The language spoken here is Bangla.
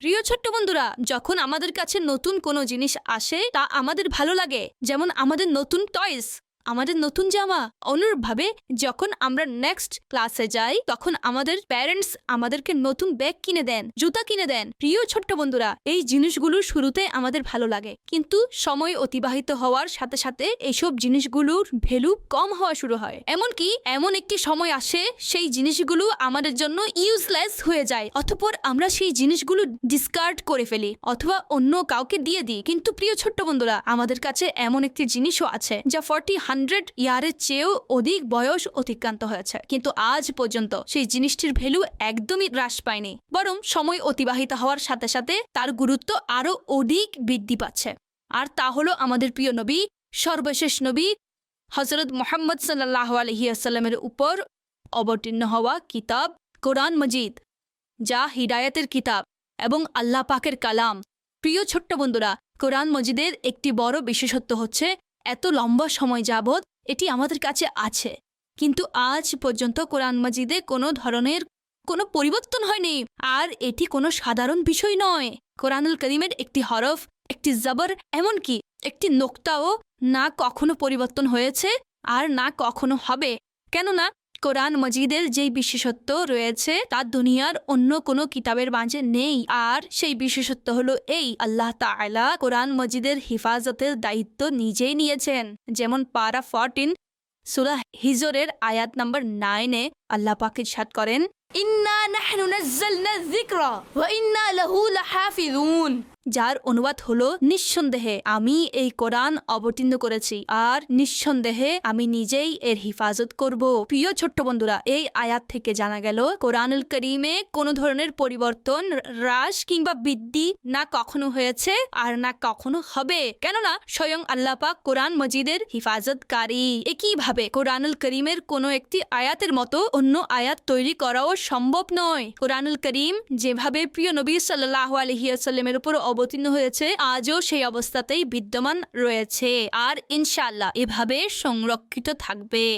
প্রিয় ছোট্ট বন্ধুরা, যখন আমাদের কাছে নতুন কোনো জিনিস আসে, তা আমাদের ভালো লাগে। যেমন আমাদের নতুন টয়েস আমাদের নতুন জামা। অনুরূপভাবে, যখন আমরা নেক্সট ক্লাসে যাই, তখন আমাদের প্যারেন্টস আমাদেরকে নতুন ব্যাগ কিনে দেন, জুতা কিনে দেন। প্রিয় ছোট্ট বন্ধুরা, এই জিনিসগুলো শুরুতে আমাদের ভালো লাগে। কিন্তু সময় অতিবাহিত হওয়ার সাথে সাথে এইসব জিনিসগুলোর ভ্যালু কম হওয়া শুরু হয়। এমনকি এমন একটি সময় আসে, সেই জিনিসগুলো আমাদের জন্য ইউজলেস হয়ে যায়। অথপর আমরা সেই জিনিসগুলো ডিসকার্ড করে ফেলি, অথবা অন্য কাউকে দিয়ে দিই। কিন্তু প্রিয় ছোট্ট বন্ধুরা, আমাদের কাছে এমন একটি জিনিসও আছে, যা ফর্টি হান্ড্রেড ইয়ারের চেয়েও অধিক বয়স অতিক্রান্ত হয়েছে। কিন্তু আজ পর্যন্ত সেই জিনিসটির ভ্যালু একদমই হ্রাস পায়নি। বরং সময় অতিবাহিত হওয়ার সাথে সাথে তার গুরুত্ব আরও অধিক বৃদ্ধি পাচ্ছে। আর তা হলো আমাদের প্রিয় নবী, সর্বশেষ নবী হজরত মোহাম্মদ সাল্লাহ আলহিয়াসাল্লামের উপর অবতীর্ণ হওয়া কিতাব কোরআন মজিদ, যা হিদায়াতের কিতাব এবং আল্লাহ পাকের কালাম। প্রিয় ছোট্ট বন্ধুরা, কোরআন মজিদের একটি বড় বিশেষত্ব হচ্ছে এত লম্বা সময় যাবৎ এটি আমাদের কাছে আছে। কিন্তু আজ পর্যন্ত কোরআন মাজিদে কোনো ধরনের কোনো পরিবর্তন হয়নি। আর এটি কোনো সাধারণ বিষয় নয়। কোরআনুল করিমের একটি হরফ, একটি জবর, এমনকি একটি নোক্তাও না কখনো পরিবর্তন হয়েছে আর না কখনো হবে। কেননা কোরআন মজিদের যেই বিশেষত্ব রয়েছে, তা দুনিয়ার অন্য কোনো কিতাবের মাঝে নেই। আর সেই বিশেষত্ব হলো এই, আল্লাহ তাআলা কোরআন মজিদের হিফাজতের দায়িত্ব নিজেই নিয়েছেন। যেমন পারা ফরটিন সুরা হিজরের আয়াত নাম্বার নাইনে আল্লাহ পাকে সাত করেন, ইন্না নাহনু নাজ্জালনা যিকরা ওয়া ইন্না লাহু লাহাফিজুন যার অনুবাদ হলো নিঃসন্দেহে আমি এই কোরআন অবতীর্ণ করেছি আর নিঃসন্দেহে আমি নিজেই এর হিফাজত করব। প্রিয় ছোট্ট বন্ধুরা, এই আয়াত থেকে জানা গেল, কোরআনুল করিমে কোনো ধরনের পরিবর্তন হ্রাস কিংবা বৃদ্ধি না কখনো হয়েছে আর না কখনো হবে। কেননা স্বয়ং আল্লাহ পাক কোরআন মজিদের হিফাজতকারী। একইভাবে কোরআনুল করিমের কোনো একটি আয়াতের মতো অন্য আয়াত তৈরি করাও সম্ভব নয়। কোরআনুল করিম যেভাবে প্রিয় নবী সাল্লাহ আলহিয়াসাল্লামের উপর অবতীর্ণ হয়েছে আজও সেই অবস্থাতেই বিদ্যমান রয়েছে। আর ইনশাল্লাহ এভাবে সংরক্ষিত থাকবে।